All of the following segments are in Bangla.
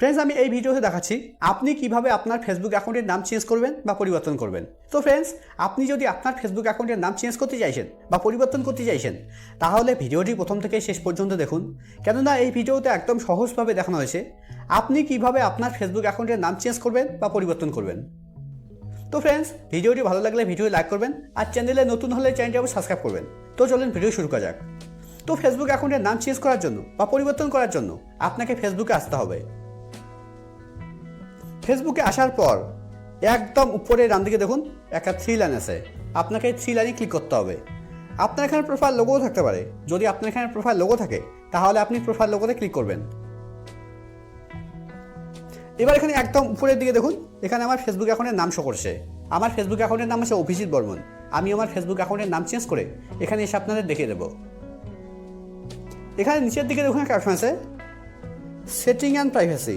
ফ্রেন্ডস আমি এই ভিডিওতে দেখাচ্ছি আপনি কীভাবে আপনার ফেসবুক অ্যাকাউন্টের নাম চেঞ্জ করবেন বা পরিবর্তন করবেন। তো ফ্রেন্ডস আপনি যদি আপনার ফেসবুক অ্যাকাউন্টের নাম চেঞ্জ করতে চাইছেন বা পরিবর্তন করতে চাইছেন, তাহলে ভিডিওটি প্রথম থেকে শেষ পর্যন্ত দেখুন। কেননা এই ভিডিওতে একদম সহজভাবে দেখানো হয়েছে আপনি কীভাবে আপনার ফেসবুক অ্যাকাউন্টের নাম চেঞ্জ করবেন বা পরিবর্তন করবেন। তো ফ্রেন্ডস ভিডিওটি ভালো লাগলে ভিডিও লাইক করবেন আর চ্যানেলে নতুন হলে চ্যানেলটি সাবস্ক্রাইব করবেন। তো চলেন ভিডিও শুরু করা যাক। তো ফেসবুক অ্যাকাউন্টের নাম চেঞ্জ করার জন্য বা পরিবর্তন করার জন্য আপনাকে ফেসবুকে আসতে হবে। ফেসবুকে আসার পর একদম উপরে ডান দিকে দেখুন, একটা থ্রি লাইন আছে। আপনাকে থ্রি লাইনে ক্লিক করতে হবে। আপনার এখানে প্রোফাইল লোগোও থাকতে পারে। যদি আপনার এখানে প্রোফাইল লোগো থাকে, তাহলে আপনি প্রোফাইল লোগোতে ক্লিক করবেন। এবার এখানে একদম উপরের দিকে দেখুন, এখানে আমার ফেসবুক অ্যাকাউন্টের নাম শো করছে। আমার ফেসবুক অ্যাকাউন্টের নাম আছে অভিজিৎ বর্মন। আমি আমার ফেসবুক অ্যাকাউন্টের নাম চেঞ্জ করে এখানে এসে আপনাদের দেখিয়ে দেবো। এখানে নিচের দিকে দেখুন একটা অপশন আছে সেটিং অ্যান্ড প্রাইভেসি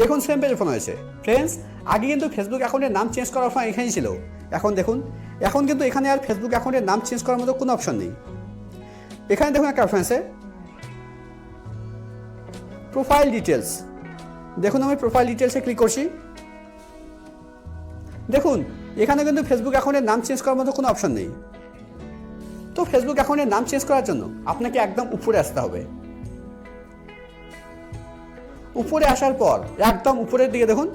দেখুন সেম পেজ ওপেন হয়েছে। ফ্রেন্ডস আগে কিন্তু ফেসবুক অ্যাকাউন্টের নাম চেঞ্জ করার অপশন এখানেই ছিল। এখন দেখুন, এখন কিন্তু এখানে আর ফেসবুক অ্যাকাউন্টের নাম চেঞ্জ করার মতো কোনো অপশন নেই। এখানে দেখুন একটা অপশন আছে। প্রোফাইল ডিটেলস দেখুন, আমি প্রোফাইল ডিটেলসে ক্লিক করছি। দেখুন, এখানে কিন্তু ফেসবুক অ্যাকাউন্টের নাম চেঞ্জ করার মতো কোনো অপশন নেই। তো ফেসবুক অ্যাকাউন্টের নাম চেঞ্জ করার জন্য আপনাকে একদম উপরে আসতে হবে। উপরে আসার পর, একদম উপরের দিকে দেখুন,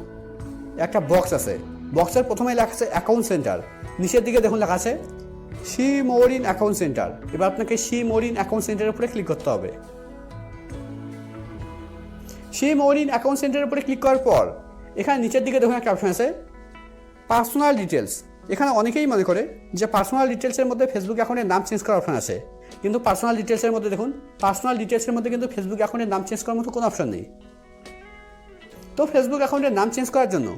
একটা বক্স আছে। বক্সের প্রথমে লেখা আছে অ্যাকাউন্ট সেন্টার নিচের দিকে দেখুন লেখা আছে সি মোরিন অ্যাকাউন্ট সেন্টার এবার আপনাকে সি মোরিন অ্যাকাউন্ট সেন্টারের উপরে ক্লিক করতে হবে। সি মোরিন অ্যাকাউন্ট সেন্টারের উপরে ক্লিক করার পর, এখানে নিচের দিকে দেখুন একটা অপশন আছে পার্সোনাল ডিটেলস এখানে অনেকেই মনে করে যে পার্সোনাল ডিটেলসের মধ্যে ফেসবুক অ্যাকাউন্টের নাম চেঞ্জ করার অপশন আছে। কিন্তু পার্সোনাল ডিটেলসের মধ্যে দেখুন পার্সোনাল ডিটেলসের মধ্যে কিন্তু ফেসবুক অ্যাকাউন্টের নাম চেঞ্জ করার মতো কোনো অপশন নেই। তো ফেসবুক অ্যাকাউন্টের নাম চেঞ্জ করার জন্য,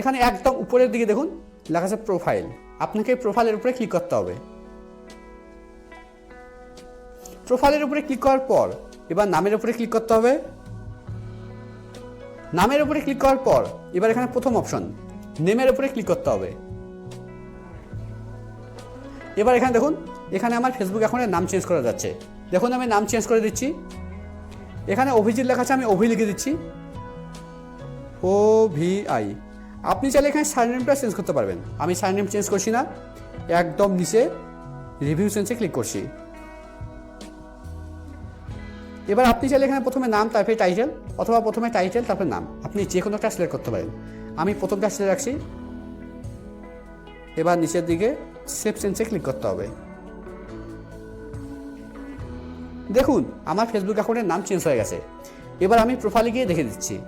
এখানে একদম উপরের দিকে দেখুন, লেখা আছে প্রোফাইল আপনাকে প্রোফাইলের উপরে ক্লিক করতে হবে। প্রোফাইলের উপরে ক্লিক করার পর, এবার নামের উপরে ক্লিক করতে হবে। নামের উপরে ক্লিক করার পর, এবার এখানে প্রথম অপশন নেমের উপরে ক্লিক করতে হবে। এবার এখানে দেখুন, এখানে আমার ফেসবুক অ্যাকাউন্টের নাম চেঞ্জ করা যাচ্ছে। দেখুন আমি নাম চেঞ্জ করে দিচ্ছি। এখানে অভিজিৎ লেখা আছে, আমি অভি লিখে দিচ্ছি। ও ভি আই আপনি চাইলে এখানে সারনেমটা চেঞ্জ করতে পারবেন। আমি সারনেম চেঞ্জ করছি না। একদম নিচে রিভিউ চেঞ্জে ক্লিক করছি। এবার আপনি চাইলে এখানে প্রথমে নাম, তারপরে টাইটেল অথবা প্রথমে টাইটেল তারপরে নাম। আপনি যে কোনো একটা সিলেক্ট করতে পারেন। আমি প্রথমটা সিলেক্ট রাখছি। এবার নিচের দিকে সেভ চেঞ্জে ক্লিক করতে হবে। দেখুন, আমার ফেসবুক অ্যাকাউন্টের নাম চেঞ্জ হয়ে গেছে। এবার আমি প্রোফাইলে গিয়ে দেখে দিচ্ছি।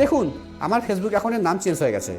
দেখুন আমার ফেসবুক অ্যাকাউন্টের নাম চেঞ্জ হয়ে গেছে।